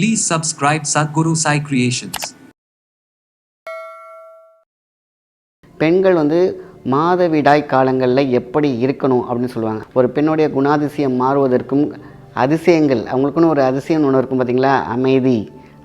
Please subscribe Sadhguru Sai Creations. பெண்கள் வந்து மாதவிடாய் காலங்களில் எப்படி இருக்கணும் அப்படின்னு சொல்லுவாங்க. ஒரு பெண்ணுடைய குணாதிசயம் மாறுவதற்கும் அதிசயங்கள் அவங்களுக்குன்னு ஒரு அதிசயம் ஒன்று இருக்கும் பார்த்தீங்களா அமைதி.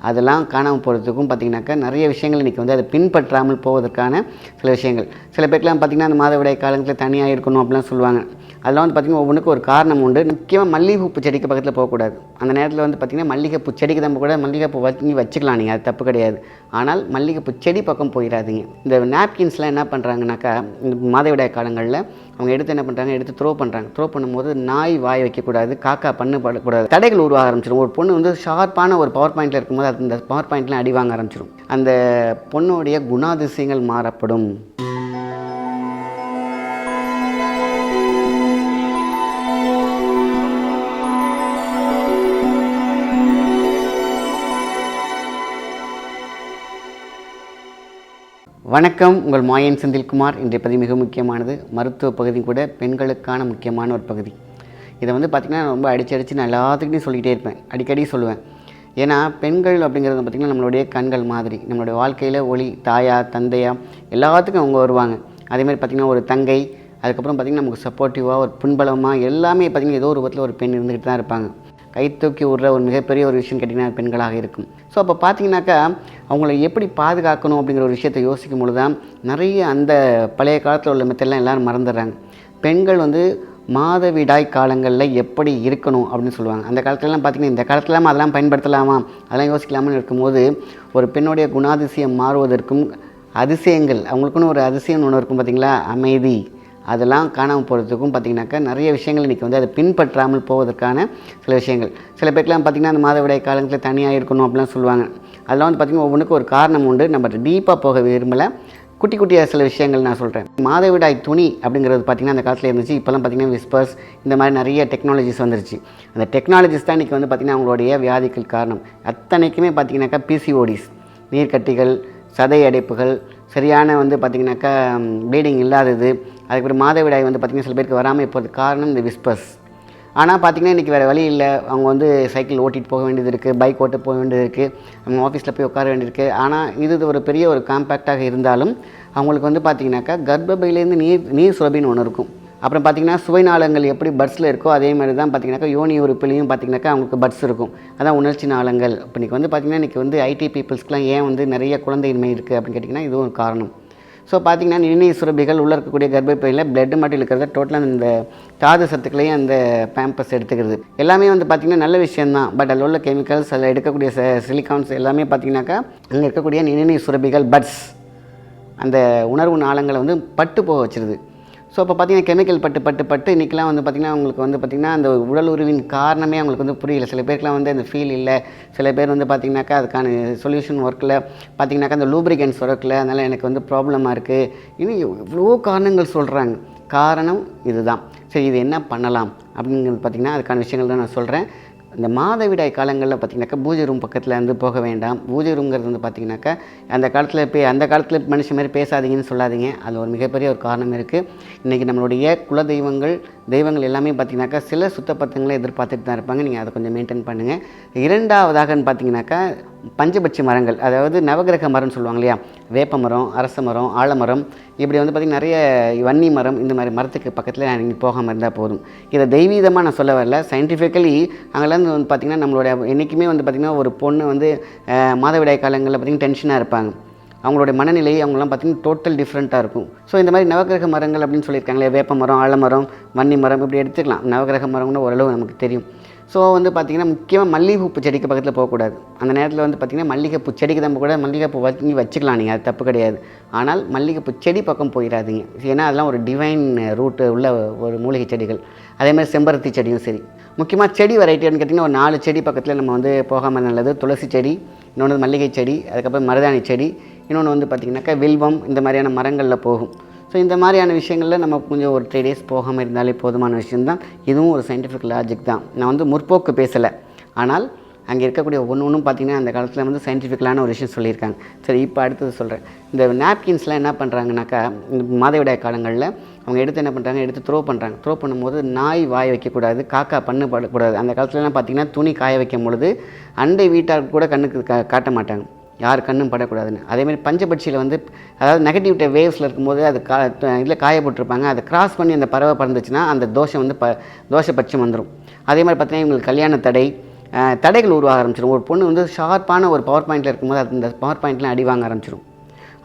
அதெல்லாம் காணாமல் போகிறதுக்கும் பார்த்தீங்கன்னாக்கா நிறைய விஷயங்கள் இன்றைக்கி வந்து அதை பின்பற்றாமல் போவதற்கான சில விஷயங்கள். சில பேருக்குலாம் பார்த்திங்கன்னா அந்த மாதவிடாய் காலங்களில் தனியாக இருக்கணும் அப்படிலாம் சொல்லுவாங்க. அதெல்லாம் வந்து பார்த்திங்கன்னா ஒவ்வொன்றுக்கு ஒரு காரணம் உண்டு. முக்கியமாக மல்லிகைப்பூ செடிக்கு பக்கத்தில் போகக்கூடாது. அந்த நேரத்தில் வந்து பார்த்திங்கன்னா மல்லிகைப்பூ செடிக்கு தான் கூட மல்லிகைப்பூ வச்சு வச்சுக்கலாம் நீங்கள் அது தப்பு கிடையாது. ஆனால் மல்லிகைப்பூ செடி பக்கம் போயிடாதீங்க. இந்த நாப்கின்ஸ்லாம் என்ன பண்ணுறாங்கனாக்கா இந்த மாதவிடாய் காலங்களில் அவங்க எடுத்து என்ன பண்ணுறாங்க எடுத்து த்ரோ பண்ணுறாங்க த்ரோ பண்ணும்போது நாய் வாய் வைக்கக்கூடாது. காக்கா பண்ணு படக்கூடாது. தடைகள் உருவாக ஆரம்பிச்சிடும் ஒரு பொண்ணு வந்து ஷார்ப்பான ஒரு பவர் பாயிண்டில் இருக்கும்போது அது இந்த பவர் பாயிண்ட்லாம் அடி வாங்க ஆரம்பிச்சிடும் அந்த பொண்ணுடைய குணாதிசயங்கள் மாறப்படும். வணக்கம். உங்கள் மாயன் செந்தில்குமார். இன்றைய பதிவு மிக முக்கியமானது. மருத்துவ பகுதி கூட பெண்களுக்கான முக்கியமான ஒரு பகுதி. இதை வந்து பார்த்திங்கன்னா ரொம்ப அடிச்சு அடித்து நான் எல்லாத்துக்கிட்டையும் சொல்லிக்கிட்டே இருப்பேன். அடிக்கடி சொல்லுவேன். ஏன்னா பெண்கள் அப்படிங்கிறது பார்த்திங்கன்னா நம்மளுடைய கண்கள் மாதிரி நம்மளுடைய வாழ்க்கையில் ஒளி தாயா தந்தையா எல்லாத்துக்கும் அவங்க வருவாங்க. அதேமாதிரி பார்த்திங்கன்னா ஒரு தங்கை அதுக்கப்புறம் பார்த்திங்கன்னா நமக்கு சப்போர்ட்டிவாக ஒரு புண்பலமாக எல்லாமே பார்த்திங்கன்னா ஏதோ ஒரு விதத்தில் ஒரு பெண் இருந்துக்கிட்டு தான் இருப்பாங்க. கை தூக்கி விடுற ஒரு மிகப்பெரிய ஒரு விஷயம் கேட்டிங்கன்னா பெண்களாக இருக்கும். ஸோ அப்போ பார்த்தீங்கன்னாக்கா அவங்கள எப்படி பாதுகாக்கணும் அப்படிங்கிற ஒரு விஷயத்தை யோசிக்கும் பொழுது தான் நிறைய அந்த பழைய காலத்தில் உள்ள மெத்தெல்லாம் எல்லோரும் மறந்துடுறாங்க. பெண்கள் வந்து மாதவிடாய் காலங்களில் எப்படி இருக்கணும் அப்படின்னு சொல்லுவாங்க. அந்த காலத்துலலாம் பார்த்திங்கன்னா இந்த காலத்துலாம் அதெல்லாம் பயன்படுத்தலாமா? அதெல்லாம் யோசிக்கலாமான்னு இருக்கும்போது ஒரு பெண்ணுடைய குணாதிசயம் மாறுவதற்கும் அதிசயங்கள் அவங்களுக்குன்னு ஒரு அதிசயம் ஒன்று இருக்கும் பார்த்திங்களா அமைதி. அதெல்லாம் காணாமல் போகிறதுக்கும் பார்த்திங்கனாக்கா நிறைய விஷயங்கள் இன்றைக்கி வந்து அதை பின்பற்றாமல் போவதற்கான சில விஷயங்கள். சில பேருக்குலாம் பார்த்திங்கன்னா அந்த மாதவிடாய் காலத்தில் தனியாக இருக்கணும் அப்படிலாம் சொல்லுவாங்க. அதெல்லாம் வந்து பார்த்திங்கன்னா ஒவ்வொன்றுக்கு ஒரு காரணம் உண்டு. நம்ம டீப்பாக போக விரும்பலை. குட்டி குட்டியாக சில விஷயங்கள் நான் சொல்கிறேன் மாதவிடாய் துணி அப்படிங்கிறது பார்த்திங்கன்னா அந்த காலத்தில் இருந்துச்சு. இப்போலாம் பார்த்திங்கன்னா விஸ்பர்ஸ் இந்த மாதிரி நிறைய டெக்னாலஜிஸ் வந்துருச்சு. அந்த டெக்னாலஜிஸ் தான் இன்றைக்கி வந்து பார்த்திங்கன்னா அவங்களுடைய வியாதிகள் காரணம். அத்தனைக்குமே பார்த்திங்கனாக்கா பிசிஓடிஸ் நீர்க்கட்டிகள் சதை அடைப்புகள் சரியான வந்து பார்த்திங்கனாக்கா ப்ளீடிங் இல்லாதது அதுக்கப்புறம் மாதவிடாய் வந்து பார்த்திங்கன்னா சில பேருக்கு வராமல் இப்போது காரணம் இந்த விஸ்பர்ஸ் ஆனால் பார்த்திங்கன்னா இன்றைக்கி வேறு வழி இல்லை. அவங்க வந்து சைக்கிள் ஓட்டிகிட்டு போக வேண்டியது இருக்குது பைக் ஓட்ட போக வேண்டியது இருக்குது அவங்க ஆஃபீஸில் போய் உட்கார வேண்டியிருக்கு ஆனால் இது ஒரு பெரிய ஒரு காம்பேக்டாக இருந்தாலும் அவங்களுக்கு வந்து பார்த்திங்கனாக்கா கர்ப்பபையிலேருந்து நீர் நீர் சுரபின்னு ஒன்று இருக்கும். அப்புறம் பார்த்திங்கன்னா சுவைநாளங்கள் எப்படி பட்ஸில் இருக்கோ அதே மாதிரி தான் பார்த்திங்கனாக்கா யோனி உறுப்பிலையும் பார்த்திங்கனாக்கா அவங்களுக்கு பட்ஸ் இருக்கும். அதான் உணர்ச்சி நாளங்கள். இப்போ இன்றைக்கி வந்து பார்த்திங்கன்னா இன்றைக்கி வந்து ஐடி பீப்புள்ஸ்க்குலாம் ஏன் வந்து நிறைய குழந்தையின்மை இருக்குது அப்படின்னு கேட்டிங்கன்னா இதுவும் ஒரு காரணம். ஸோ பார்த்திங்கன்னா நிர்ணய சுரபிகள் உள்ளே இருக்கக்கூடிய கர்ப்பப்பையில் பிளட் மட்டும் இருக்கிறத டோட்டலாக அந்த தாது சத்துக்களையும் அந்த பேம்பஸ் எடுத்துக்கிறது. எல்லாமே வந்து பார்த்திங்கன்னா நல்ல விஷயந்தான் பட் அதில் உள்ள கெமிக்கல்ஸ் அதில் எடுக்கக்கூடிய சிலிகான்ஸ் எல்லாமே பார்த்திங்கனாக்கா அங்கே இருக்கக்கூடிய நிர்ணய சுரபிகள் பட்ஸ் அந்த உணர்வு நாளங்களை வந்து பட்டு போக வச்சிருது. ஸோ இப்போ பார்த்திங்கன்னா கெமிக்கல் பட்டு பட்டு பட்டு இன்றைக்கெலாம் வந்து பார்த்திங்கன்னா அவங்களுக்கு வந்து பார்த்திங்கன்னா அந்த உடல் உருவின் காரணமே அவங்களுக்கு வந்து புரியல. சில பேருக்குலாம் வந்து அந்த ஃபீல் இல்லை. சில பேர் வந்து பார்த்திங்கனாக்கா அதுக்கான சொல்யூஷன் ஒர்க்கில் பார்த்திங்கனாக்கா அந்த லூப்ரிகன்ஸ் ஒர்க்கில் அதனால் எனக்கு வந்து ப்ராப்ளமாக இருக்குது இன்னும் எவ்வளோ காரணங்கள் சொல்கிறாங்க காரணம் இதுதான். சரி இது என்ன பண்ணலாம்? அப்படிங்கிறது பார்த்திங்கன்னா அதுக்கான விஷயங்கள் தான் நான் சொல்கிறேன் இந்த மாதவிடாய் காலங்களில் பார்த்திங்கனாக்கா பூஜை ரூம் பக்கத்தில் இருந்து போக வேண்டாம். பூஜை ரூம்ங்கிறது வந்து பார்த்திங்கனாக்கா அந்த காலத்தில் இப்போ அந்த காலத்தில் மனுஷன் மாதிரி பேசாதீங்கன்னு சொல்லாதீங்க. அது ஒரு மிகப்பெரிய ஒரு காரணம் இருக்குது இன்றைக்கி நம்மளுடைய குல தெய்வங்கள் தெய்வங்கள் எல்லாமே பார்த்திங்கனாக்கா சில சுத்தப்பத்தங்களை எதிர்பார்த்துட்டு தான் இருப்பாங்க. நீங்கள் அதை கொஞ்சம் மெயின்டைன் பண்ணுங்கள் இரண்டாவதாகன்னு பார்த்திங்கனாக்கா பஞ்சபட்சி மரங்கள் அதாவது நவகிரக மரம்னு சொல்லுவாங்க இல்லையா? வேப்ப மரம் அரச மரம் ஆலமரம் இப்படி வந்து பார்த்திங்கன்னா நிறைய வன்னி மரம் இந்த மாதிரி மரத்துக்கு பக்கத்தில் நீங்கள் போகாமல் இருந்தால் போதும். இதை தெய்வீதமாக நான் சொல்ல வரல. சயின்டிஃபிக்கலி அங்கேருந்து வந்து பார்த்திங்கன்னா நம்மளுடைய என்றைக்குமே வந்து பார்த்திங்கன்னா ஒரு பொண்ணு வந்து மாதவிடாய் காலங்களில் பார்த்திங்கன்னா டென்ஷனாக இருப்பாங்க. அவங்களுடைய மனநிலை அவங்களாம் பார்த்திங்கன்னா டோட்டல் டிஃப்ரெண்ட்டாக இருக்கும். ஸோ இந்த மாதிரி நவகிரக மரங்கள் அப்படின்னு சொல்லியிருக்காங்களே வேப்ப மரம் ஆலமரம் வன்னி மரம் இப்படி எடுத்துக்கலாம். நவகிரக மரம்னு ஓரளவு நமக்கு தெரியும். ஸோ வந்து பார்த்திங்கன்னா முக்கியமாக மல்லிகைப்பூ செடிக்கு பக்கத்தில் போகக்கூடாது. அந்த நேரத்தில் வந்து பார்த்திங்கன்னா மல்லிகைப்பூ செடிக்கு தான் கூட மல்லிகைப்பூ வச்சு வச்சுக்கலாம் நீங்கள் அது தப்பு கிடையாது. ஆனால் மல்லிகைப்பூ செடி பக்கம் போயிடாதீங்க ஏன்னா அதெல்லாம் ஒரு டிவைன் ரூட்டு உள்ள ஒரு மூலிகை செடிகள். அதேமாதிரி செம்பருத்தி செடியும் சரி. முக்கியமாக செடி வெரைட்டின்னு கேட்டிங்கன்னா ஒரு நாலு செடி பக்கத்தில் நம்ம வந்து போகாமல் நல்லது. துளசி செடி இன்னொன்று மல்லிகை செடி அதுக்கப்புறம் மருதாணி செடி இன்னொன்று வந்து பார்த்திங்கனாக்கா வில்வம் இந்த மாதிரியான மரங்களில் போகும். ஸோ இந்த மாதிரியான விஷயங்களில் நம்ம கொஞ்சம் ஒரு த்ரீ டேஸ் போகாமல் இருந்தாலே போதுமான விஷயம்தான். இதுவும் ஒரு சயின்டிஃபிக் லாஜிக் தான். நான் வந்து முற்போக்கு பேசலை. ஆனால் அங்கே இருக்கக்கூடிய ஒன்று ஒன்றும் பார்த்தீங்கன்னா அந்த காலத்தில் வந்து சயின்டிஃபிக்கலான ஒரு விஷயம் சொல்லியிருக்காங்க. சரி இப்போ அடுத்தது சொல்கிறேன் இந்த நாப்கின்ஸ்லாம் என்ன பண்ணுறாங்கனாக்கா இந்த மாதவிடாய் காலங்களில் அவங்க எடுத்து என்ன பண்ணுறாங்க எடுத்து த்ரோ பண்ணுறாங்க த்ரோ பண்ணும்போது நாய் வாய் வைக்கக்கூடாது காக்கா பண்ணு படக்கூடாது. அந்த காலத்துலலாம் பார்த்தீங்கன்னா துணி காய வைக்கும் பொழுது அண்டை வீட்டார் கூட கண்ணுக்கு காட்ட மாட்டாங்க. யார் கண்ணும் படக்கூடாதுன்னு. அதேமாதிரி பஞ்சபட்சியில் வந்து அதாவது நெகட்டிவிட்ட வேவ்ஸில் இருக்கும்போது அது கா இதில் காயப்பட்டிருப்பாங்க. அதை கிராஸ் பண்ணி அந்த பறவை பறந்துச்சுன்னா அந்த தோஷம் வந்து ப தோஷபட்சம் வந்துடும் அதே மாதிரி பார்த்தீங்கன்னா இவங்களுக்கு கல்யாண தடை தடைகள் உருவாக ஆரம்பிச்சிடும் ஒரு பொண்ணு வந்து ஷார்ப்பான ஒரு பவர் பாயிண்டில் இருக்கும்போது அது இந்த பவர் பாயிண்ட்லாம் அடி வாங்க ஆரம்பிச்சிடும்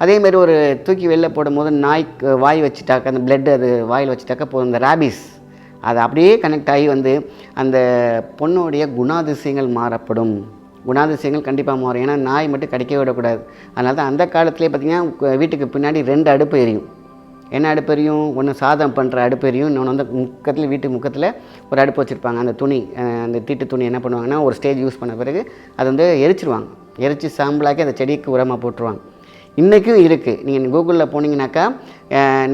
அதேமாரி ஒரு தூக்கி வெளில போடும்போது நாய்க்கு வாய் வச்சுட்டாக்க அந்த பிளட் அது வாயில் வச்சுட்டாக்க இப்போ இந்த ரேபிஸ் அது அப்படியே கனெக்ட் ஆகி வந்து அந்த பொண்ணுடைய குணாதிசயங்கள் மாறப்படும். குணாதிசயங்கள் கண்டிப்பாக மாறும். ஏன்னா நாய் மட்டும் கடிக்க விடக்கூடாது. அதனால தான் அந்த காலத்துலேயே பார்த்திங்கன்னா வீட்டுக்கு பின்னாடி ரெண்டு அடுப்பு எரியும். என்ன அடுப்பு எரியும்? ஒன்று சாதம் பண்ணுற அடுப்பு எரியும். இன்னொன்று வந்து முக்கத்தில் வீட்டு முக்கத்தில் ஒரு அடுப்பு வச்சுருப்பாங்க. அந்த துணி அந்த தீட்டு துணி என்ன பண்ணுவாங்கன்னா ஒரு ஸ்டேஜ் யூஸ் பண்ண பிறகு அதை வந்து எரிச்சிருவாங்க. எரித்து சாம்பலாக்கி அந்த செடிக்கு உரமாக போட்டுருவாங்க. இன்றைக்கும் இருக்குது நீங்கள் கூகுளில் போனீங்கன்னாக்கா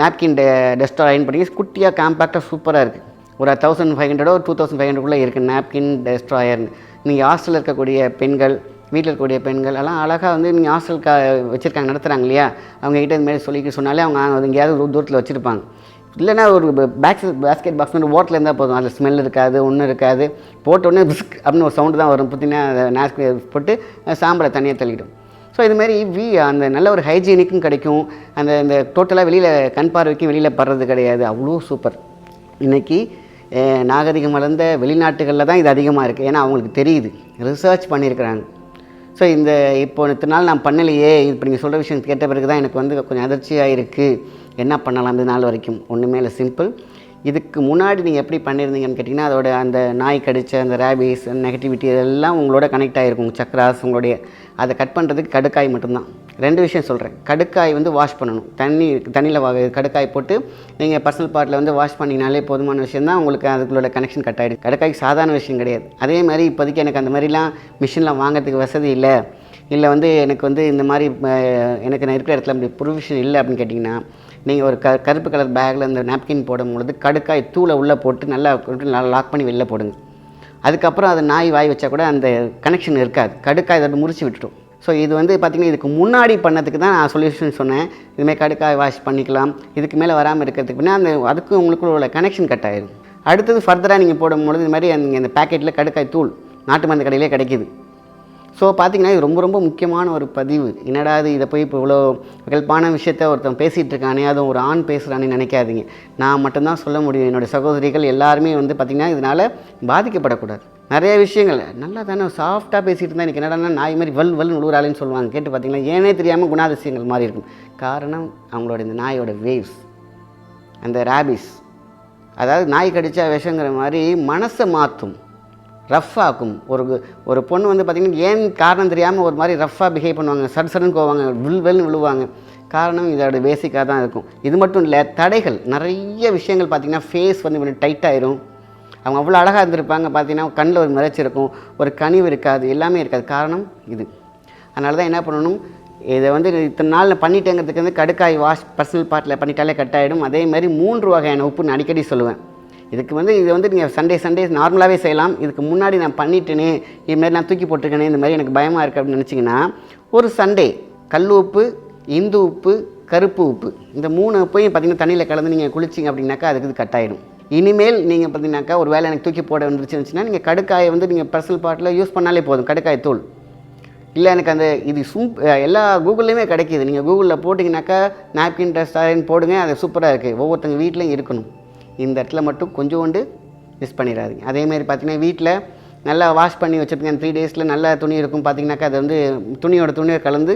நாப்கின் டெ டெஸ்டார் அயன் பண்ணி குட்டியாக காம்பேக்டாக சூப்பராக இருக்குது ஒரு தௌசண்ட் ஃபைவ் ஹண்ட்ரடோ டூ தௌசண்ட் ஃபைவ் ஹண்ட்ரட்குள்ளே இருக்குது நாப்கின் டெஸ்ட்ராயர்னு நீங்கள் ஹாஸ்டலில் இருக்கக்கூடிய பெண்கள் வீட்டில் இருக்கக்கூடிய பெண்கள் எல்லாம் அழகாக வந்து நீங்கள் ஹாஸ்டல் கா வச்சுருக்காங்க நடத்துகிறாங்க இல்லையா? அவங்க கிட்ட இந்த மாதிரி சொல்லிக்க சொன்னாலே அவங்க அது எங்கேயாவது ஒரு தூரத்தில் வச்சுருப்பாங்க. இல்லைன்னா ஒரு பேக்ஸ் பேஸ்கெட் பாக்ஸ் மாதிரி ஓட்டில் இருந்தால் போதும். அதில் ஸ்மெல் இருக்காது ஒன்றும் இருக்காது. போட்டோடனே பிஸ்க் அப்படின்னு ஒரு சவுண்டு தான் வரும். பார்த்தீங்கன்னா நாஸ்க்கு போட்டு சாம்பலை தனியாக தள்ளிடும். ஸோ இதுமாரி வி அந்த நல்ல ஒரு ஹைஜீனிக்கும் கிடைக்கும். அந்த இந்த டோட்டலாக வெளியில் கண் பார்வைக்கும் வெளியில் படுறது கிடையாது. அவ்வளோ சூப்பர் இன்றைக்கி நாகரிகம் வளர்ந்த வெளிநாட்டுகளில் தான் இது அதிகமாக இருக்குது ஏன்னா அவங்களுக்கு தெரியுது. ரிசர்ச் பண்ணியிருக்கிறாங்க. ஸோ இந்த இப்போ இத்தனை நாள் நான் பண்ணலையே. இப்போ நீங்கள் சொல்கிற விஷயம் கேட்ட பிறகு தான் எனக்கு வந்து கொஞ்சம் அதிர்ச்சியாக இருக்குது என்ன பண்ணலாம் இந்த நாள் வரைக்கும்? ஒன்றுமே இல்லை. சிம்பிள் இதுக்கு முன்னாடி நீங்கள் எப்படி பண்ணியிருந்தீங்கன்னு கேட்டிங்கன்னா அதோட அந்த நாய் கடிச்ச அந்த ரேபிஸ் நெகட்டிவிட்டி இதெல்லாம் உங்களோட கனெக்ட் ஆகிருக்கும் சக்ராஸ் உங்களுடைய அதை கட் பண்ணுறதுக்கு கடுக்காய் மட்டும்தான். ரெண்டு விஷயம் சொல்கிறேன் கடுக்காய் வந்து வாஷ் பண்ணணும். தண்ணி தண்ணியில் வா கடுக்காய் போட்டு நீங்கள் பர்சனல் பார்ட்டில் வந்து வாஷ் பண்ணிங்கனாலே போதுமான விஷயம் தான். உங்களுக்கு அதுக்குள்ள கனெக்ஷன் கட் ஆகிடும் கடுக்காய்க்கு சாதாரண விஷயம் கிடையாது. அதே மாதிரி இப்போதைக்கு எனக்கு அந்த மாதிரிலாம் மிஷின்லாம் வாங்குறதுக்கு வசதி இல்லை. இல்லை வந்து எனக்கு வந்து இந்த மாதிரி எனக்கு நான் இருக்கிற இடத்துல அப்படி ப்ரொவிஷன் இல்லை அப்படின்னு கேட்டிங்கன்னா நீங்கள் ஒரு க கருப்பு கலர் பேக்கில் இந்த நாப்கின் போடும் பொழுது கடுக்காய் தூளை உள்ளே போட்டு நல்லா நல்லா லாக் பண்ணி வெளில போடுங்க. அதுக்கப்புறம் அது நாய் வாய் வச்சா கூட அந்த கனெக்ஷன் இருக்காது. கடுக்காய் அதை முறிச்சு விட்டுடும். ஸோ இது வந்து பார்த்திங்கன்னா இதுக்கு முன்னாடி பண்ணதுக்கு தான் நான் சொல்யூஷன் சொன்னேன். இதுமாரி கடுக்காய் வாஷ் பண்ணிக்கலாம். இதுக்கு மேலே வராமல் இருக்கிறதுக்கு பின்னா அந்த அதுக்கும் உங்களுக்குள்ள உள்ள கனெக்ஷன் கட் ஆயிடும் அடுத்தது ஃபர்தராக நீங்கள் போடும்பொழுது இது மாதிரி அந்த இந்த பேக்கெட்டில் கடுக்காய் தூள் நாட்டு மருந்து கடையிலே கிடைக்கிது. ஸோ பார்த்தீங்கன்னா இது ரொம்ப ரொம்ப முக்கியமான ஒரு பதிவு. என்னடா இது இதை போய் இப்போ இவ்வளோ விகல்பான விஷயத்த ஒருத்தன் பேசிகிட்டு இருக்கானே அதுவும் ஒரு ஆண் பேசுகிறானே நினைக்காதீங்க. நான் மட்டும்தான் சொல்ல முடியும். என்னுடைய சகோதரிகள் எல்லாருமே வந்து பார்த்திங்கன்னா இதனால் பாதிக்கப்படக்கூடாது. நிறைய விஷயங்கள். நல்லா தானே சாஃப்டாக பேசிகிட்டு இருந்தால் எனக்கு என்னடா நாய் மாதிரி வல் வல்னு உழுவுறாளேன்னு சொல்லுவாங்க. கேட்டு பார்த்தீங்கன்னா ஏனே தெரியாமல் குணாதிசயங்கள் மாதிரி இருக்கும். காரணம் அவங்களோட இந்த நாயோட வேவ்ஸ் அந்த ரேபிஸ் அதாவது நாய் கடித்தா விஷங்கிற மாதிரி மனசை மாற்றும் ரஃப் ஆக்கும். ஒரு ஒரு பொண்ணு வந்து பார்த்திங்கன்னா ஏன் காரணம் தெரியாமல் ஒரு மாதிரி ரஃப்பாக பிஹேவ் பண்ணுவாங்க? சடு சடுன்னு போவாங்க வில் வெல்னு விழுவாங்க காரணம் இதோட பேசிக்காக தான் இருக்கும். இது மட்டும் இல்லை தடைகள். நிறைய விஷயங்கள் பார்த்திங்கன்னா ஃபேஸ் வந்து இப்படி டைட்டாயிரும் அவங்க அவ்வளோ அழகாக இருந்திருப்பாங்க. பார்த்தீங்கன்னா கண்ணில் ஒரு மிரச்சிருக்கும் ஒரு கனிவு இருக்காது. எல்லாமே இருக்காது. காரணம் இது. அதனால தான் என்ன பண்ணணும்? இதை வந்து இத்தனை நாள் நான் பண்ணிட்டேங்கிறதுக்கு வந்து கடுக்காய் வாஷ் பர்சனல் பார்ட்டில் பண்ணிட்டாலே கட் ஆகிடும் அதே மாதிரி மூன்று வகையான உப்பு நான் அடிக்கடி சொல்லுவேன். இதுக்கு வந்து இது வந்து நீங்கள் சண்டே சண்டே நார்மலாகவே செய்யலாம். இதுக்கு முன்னாடி நான் பண்ணிட்டேனே இதுமாரி நான் தூக்கி போட்டிருக்கேனே இந்த மாதிரி எனக்கு பயமாக இருக்குது அப்படின்னு நினச்சிங்கன்னா ஒரு சண்டே கல் உப்பு இந்து உப்பு கருப்பு உப்பு இந்த மூணு உப்பையும் பார்த்தீங்கன்னா தண்ணியில் கலந்து நீங்கள் குளிச்சிங்க அப்படின்னாக்கா அதுக்கு இது கட் ஆகிடும் இனிமேல் நீங்கள் பார்த்தீங்கன்னாக்கா ஒரு வேளை எனக்கு தூக்கி போட வந்துருச்சுன்னா நீங்கள் கடுக்காயை வந்து நீங்கள் பர்சனல் பார்ட்டில் யூஸ் பண்ணாலே போதும். கடுக்காய் தூள். இல்லை எனக்கு அந்த இது சூப் எல்லா கூகுள்லேயுமே கிடைக்கிது. நீங்கள் கூகுளில் போட்டிங்கனாக்கா நாப்கின் ரெஸ்டாரண்ட் போடுங்க அது சூப்பராக இருக்குது ஒவ்வொருத்தங்க வீட்டிலையும் இருக்கணும். இந்த இடத்துல மட்டும் கொஞ்சோண்டு மிஸ் பண்ணிடாதீங்க. அதேமாதிரி பார்த்தீங்கன்னா வீட்டில் நல்லா வாஷ் பண்ணி வச்சுருப்பீங்க. அந்த த்ரீ டேஸில் நல்ல துணி இருக்கும். பார்த்தீங்கன்னாக்கா அது வந்து துணியோட துணியை கலந்து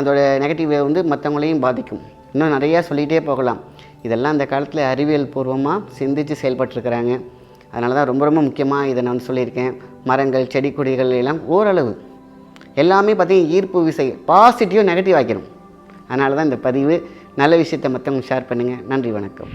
அதோட நெகட்டிவ் வந்து மற்றவங்களையும் பாதிக்கும். இன்னும் நிறையா சொல்லிகிட்டே போகலாம். இதெல்லாம் அந்த காலத்தில் அறிவியல் பூர்வமாக சிந்தித்து செயல்பட்டுருக்கிறாங்க. அதனால தான் ரொம்ப ரொம்ப முக்கியமாக இதை நான் சொல்லியிருக்கேன். மரங்கள் செடி கொடிகள் எல்லாம் ஓரளவு. எல்லாமே பார்த்தீங்கன்னா ஈர்ப்பு விசை பாசிட்டிவ் நெகட்டிவ் ஆக்கிடும் அதனால தான் இந்த பதிவு. நல்ல விஷயத்தை மற்றவங்க ஷேர் பண்ணுங்கள் நன்றி வணக்கம்.